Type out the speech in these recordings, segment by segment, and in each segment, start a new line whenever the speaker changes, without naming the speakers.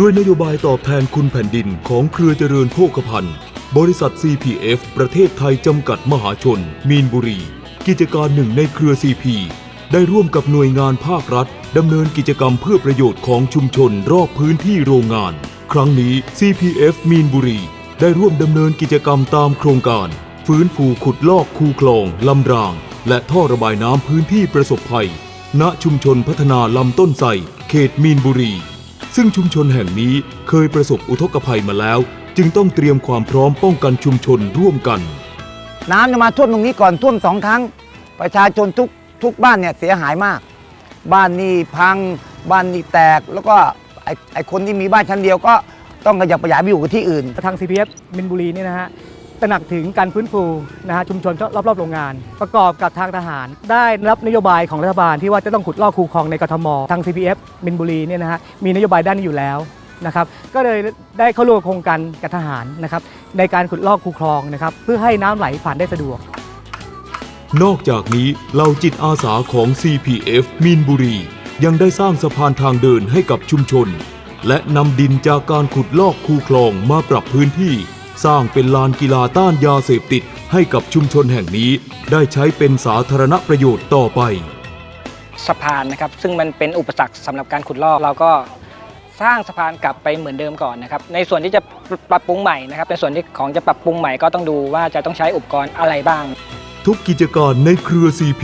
ด้วยนโยบายตอบแทนคุณแผ่นดินของเครือเจริญโภคภัณฑ์ บริษัท CPF ประเทศไทยจำกัดมหาชน มีนบุรี กิจการหนึ่งในเครือ CP ได้ร่วมกับหน่วยงานภาครัฐดำเนินกิจกรรมเพื่อประโยชน์ของชุมชนรอบพื้นที่โรงงาน ครั้งนี้ CPF มีนบุรี ได้ร่วมดำเนินกิจกรรมตามโครงการ ฟื้นฟูขุดลอกคูคลองลำราง และท่อระบายน้ำพื้นที่ประสบภัย ณชุมชนพัฒนาลำต้นไทรเขตมีนบุรี ซึ่งชุมชนแห่งนี้เคยประสบอุทกภัยมาแล้ว จึงต้องเตรียมความพร้อมป้องกันชุมชนร่วมกัน
น้ำจะมาท่วมตรงนี้ก่อนท่วมสองครั้ง ประชาชนทุกทุกบ้านเนี่ยเสียหายมาก บ้านนี่พังบ้านนี่แตกแล้วก็ไอไอคนที่มีบ้านชั้นเดียวก็ต้องขยับขยายไปอยู่กับที่อื่น
ทาง CPF มินบุรีเนี่ยนะฮะ ตระหนักถึงการฟื้นฟูนะฮะชุมชนรอบๆโรงงาน ประกอบกับทางทหาร ได้รับนโยบายของรัฐบาลที่ว่าจะต้องขุดลอกคูคลองในกทมทาง CPF มินบุรีเนี่ยนะฮะมีนโยบายด้านนี้อยู่แล้วนะครับก็เลยได้เข้าร่วมโครงการกับทหารนะครับในการขุดลอกคูคลองนะครับเพื่อให้น้ำไหลผ่านได้สะดวก
นอกจากนี้เหล่าจิตอาสาของ CPF มีนบุรี ยังได้สร้างสะพานทางเดินให้กับชุมชน และนำดินจากการขุดลอกคูคลองมาปรับพื้นที่ สร้างเป็นลานกีฬาต้านยาเสพติดให้กับชุมชนแห่งนี้ ได้ใช้เป็นสาธารณประโยชน์ต่อไป
สะพานนะครับ ซึ่งมันเป็นอุปสรรคสำหรับการขุดลอกเราก็สร้างสะพานกลับไปเหมือนเดิมก่อนนะครับ ในส่วนที่จะปรับปรุงใหม่นะครับในส่วนที่ของจะปรับปรุงใหม่ก็ต้องดูว่าจะต้องใช้อุปกรณ์อะไรบ้าง
ทุกกิจการในเครือ CP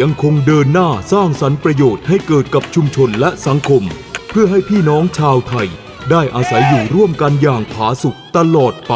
ยังคงเดินหน้าสร้างสรรค์ประโยชน์ให้เกิดกับชุมชนและสังคม เพื่อให้พี่น้องชาวไทย ได้อาศัยอยู่ร่วมกันอย่างผาสุกตลอดไป